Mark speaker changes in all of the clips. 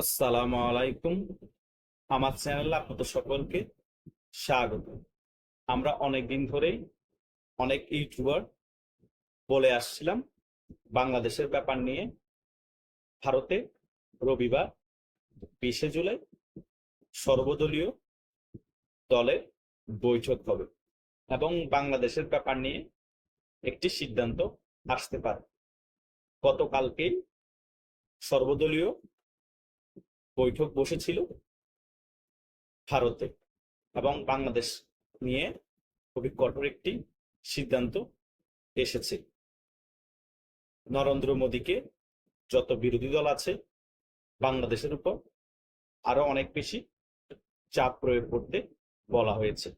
Speaker 1: আসসালামু আলাইকুম। আমার চ্যানেলে আপনাদের সকলকে স্বাগত। আমরা অনেক দিন ধরেই অনেক ইউটিউবার বলে আসছিলাম বাংলাদেশের ব্যাপার নিয়ে ভারতে রবিবার বিশে জুলাই সর্বদলীয় দলের বৈঠক হবে এবং বাংলাদেশের ব্যাপার নিয়ে একটি সিদ্ধান্ত আসতে পারে। গতকালকেই সর্বদলীয় বৈঠক বসেছিল ভারতে এবং বাংলাদেশ নিয়ে খুবই কঠোর একটি সিদ্ধান্ত এসেছে। নরেন্দ্র মোদীকে যত বিরোধী দল আছে বাংলাদেশের উপর আরও অনেক বেশি চাপ প্রয়োগ করতে বলা হয়েছে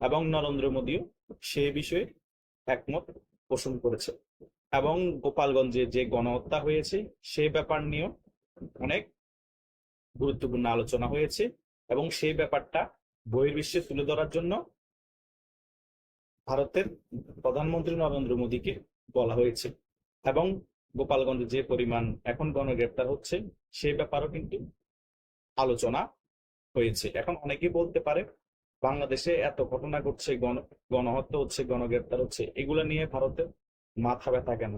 Speaker 1: এবং নরেন্দ্র মোদীও সে বিষয়ে একমত পোষণ করেছে এবং গোপালগঞ্জে যে গণহত্যা হয়েছে সে ব্যাপার নিয়েও অনেক গুরুত্বপূর্ণ আলোচনা হয়েছে এবং সেই ব্যাপারটা বহির্বিশ্বে তুলে ধরার জন্য ভারতের প্রধানমন্ত্রী নরেন্দ্র মোদীকে বলা হয়েছে এবং গোপালগঞ্জে যে পরিমাণ এখন গণগ্রেপ্তার হচ্ছে, সেই ব্যাপারও কিন্তু আলোচনা হয়েছে। এখন অনেকেই বলতে পারে বাংলাদেশে এত ঘটনা ঘটছে, গণ, গণহত্যা হচ্ছে, গণগ্রেপ্তার হচ্ছে, এগুলো নিয়ে ভারতের মাথা ব্যথা কেন?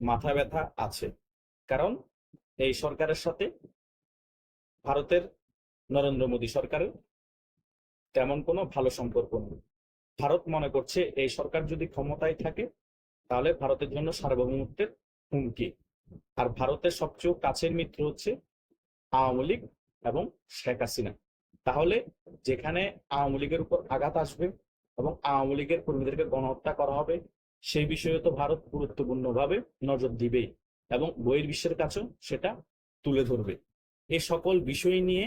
Speaker 1: মাথা ব্যথা আছে। কারণ এই সরকারের সাথে ভারতের নরেন্দ্র মোদী সরকারের তেমন কোনো ভালো সম্পর্ক নেই। ভারত মনে করছে এই সরকার যদি ক্ষমতায় থাকে, তাহলে ভারতের জন্য সার্বভৌমত্বের হুমকি। আর ভারতের সবচেয়ে কাছের মিত্র হচ্ছে আওয়ামী লীগ এবং শেখ হাসিনা। তাহলে যেখানে আওয়ামী লীগের উপর আঘাত আসবে এবং আওয়ামী লীগের কর্মীদেরকে গণহত্যা করা হবে, সেই বিষয়ে তো ভারত গুরুত্বপূর্ণভাবে নজর দিবেই এবং বহির্বিশ্বের কাছেও সেটা তুলে ধরবে। এই সকল বিষয় নিয়ে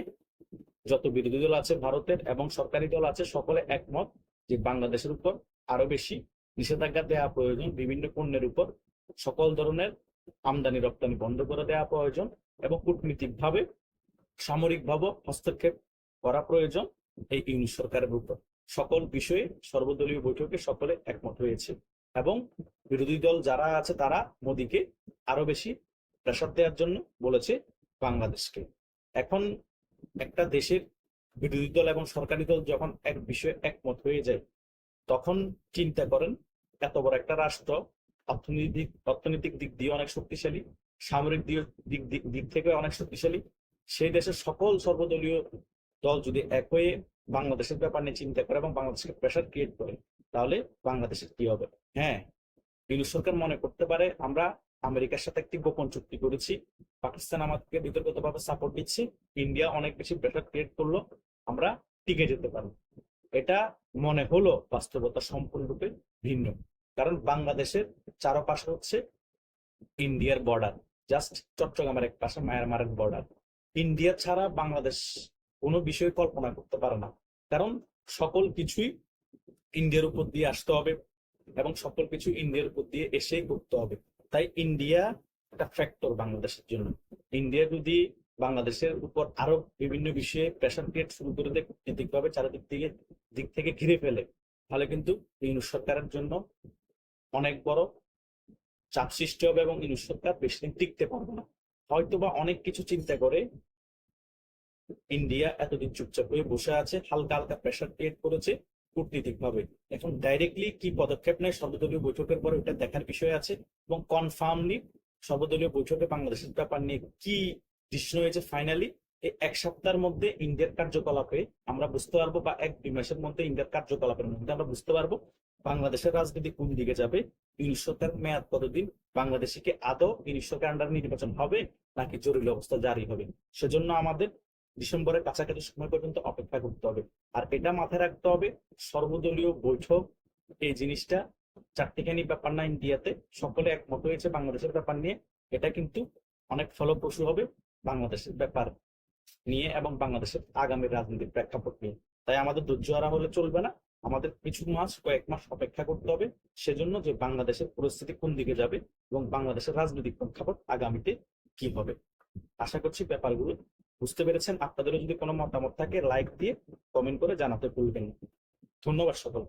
Speaker 1: যত বিরোধী দল আছে ভারতের এবং সরকারি দল আছে, সকলে একমত যে বাংলাদেশের উপর আরও বেশি নিষেধাজ্ঞা দেওয়া প্রয়োজন, বিভিন্ন পণ্যের উপর সকল ধরনের আমদানি রপ্তানি বন্ধ করে দেওয়া প্রয়োজন এবং কূটনীতিকভাবে সামরিকভাবে হস্তক্ষেপ করা প্রয়োজন এই ইউনিট সরকারের উপর। সকল বিষয়ে সর্বদলীয় বৈঠকে সকলে একমত হয়েছে এবং বিরোধী দল যারা আছে তারা মোদীকে আরও বেশি প্রেশার দেওয়ার জন্য বলেছে। বাংলাদেশকে। এখন একটা দেশের বিরোধী দল এবং সরকারি দল যখন এক বিষয়ে একমত হয়ে যায়, তখন চিন্তা করেন এত বড় একটা রাষ্ট্র অর্থনৈতিক অর্থনৈতিক দিক দিয়ে অনেক শক্তিশালী, সামরিক দিক দিক থেকে অনেক শক্তিশালী। সেই দেশের সকল সর্বদলীয় দল যদি এক হয়ে বাংলাদেশের ব্যাপার নিয়ে চিন্তা করে এবং বাংলাদেশকে প্রেশার ক্রিয়েট করে, তাহলে বাংলাদেশের কি হবে? হ্যাঁ ইউনুস সরকার মনে করতে পারে আমরা আমেরিকার সাথে একটি গোপন চুক্তি করেছি। পাকিস্তান আমাদেরকে বিতর্কিতভাবে সাপোর্ট দিচ্ছে। ইন্ডিয়া অনেক বেশি প্রেশার ক্রিয়েট করল। আমরা টিকে যেতে পারব। এটা মনে হলো বাস্তবতা সম্পূর্ণরূপে ভিন্ন। কারণ বাংলাদেশের চারপাশে হচ্ছে ইন্ডিয়ার বর্ডার জাস্ট চট্টগ্রামের এক পাশে মায়ানমারের বর্ডার ইন্ডিয়া ছাড়া বাংলাদেশ কোনো বিষয় কল্পনা করতে পারে না। কারণ সকল কিছুই ইন্ডিয়ার উপর দিয়ে আসতে হবে এবং সকল কিছু ইন্ডিয়ার উপর দিয়ে এসেই করতে হবে। তাই ইন্ডিয়া একটা ফ্যাক্টর বাংলাদেশের জন্য। ইন্ডিয়া যদি বাংলাদেশের উপর আরও বিভিন্ন বিষয়ে প্রেশার ক্রিয়েট শুরু করে দেয় কূটনীতিকভাবে চারিদিক থেকে, দিক থেকে ঘিরে ফেলে, তাহলে কিন্তু ইউনুস সরকারের জন্য অনেক বড় চাপ সৃষ্টি হবে এবং ইউনুস সরকার বেশি দিন টিকতে পারবে না। হয়তোবা অনেক কিছু চিন্তা করে ইন্ডিয়া এতদিন চুপচাপ হয়ে বসে আছে, হালকা হালকা প্রেশার ক্রিয়েট করেছে কূটনীতিক ভাবে এখন ডাইরেক্টলি কি পদক্ষেপ নেয় সর্বদলীয় বৈঠকের পরে ওটা দেখার বিষয় আছে এবং কনফার্মলি সর্বদলীয় বৈঠকে বাংলাদেশের ব্যাপার নিয়ে কি ডিসিশন হয়েছে ফাইনালি এই এক সপ্তাহের মধ্যে ইন্ডিয়ার কার্যকলাপে আমরা বুঝতে পারব বা এক দুই মাসের মধ্যে ইন্ডিয়ার কার্যকলাপের মধ্যে আমরা বুঝতে পারব বাংলাদেশের রাজনীতি কোন দিকে যাবে ইউনিশ মেয়াদ কতদিন, বাংলাদেশে কি আদৌ ইউনিশ আন্ডার নির্বাচন হবে নাকি জরুরি অবস্থা জারি হবে। সেজন্য আমাদের ডিসেম্বরের কাছাকাছি সময় পর্যন্ত অপেক্ষা করতে হবে। আর এটা মাথায় রাখতে হবে, সর্বদলীয় বৈঠক, এই জিনিসটা চারটিখানি ব্যাপার না ইন্ডিয়াতে, সকলে একমত হয়েছে বাংলাদেশের ব্যাপার নিয়ে। এটা কিন্তু অনেক ফলপ্রসূ হবে বাংলাদেশের ব্যাপার নিয়ে এবং বাংলাদেশের আগামী রাজনৈতিক প্রেক্ষাপট নিয়ে। তাই আমাদের ধৈর্য হলে চলবে না। আমাদের কিছু মাস, কয়েক মাস অপেক্ষা করতে হবে, সেজন্য যে বাংলাদেশের পরিস্থিতি কোন দিকে যাবে এবং বাংলাদেশের রাজনৈতিক প্রেক্ষাপট আগামীতে কি হবে। আশা করছি ব্যাপারগুলো বুঝতে পেরেছেন? আপনাদেরও যদি কোনো মতামত থাকে লাইক দিয়ে কমেন্ট করে জানাতে ভুলবেন ধন্যবাদ সকল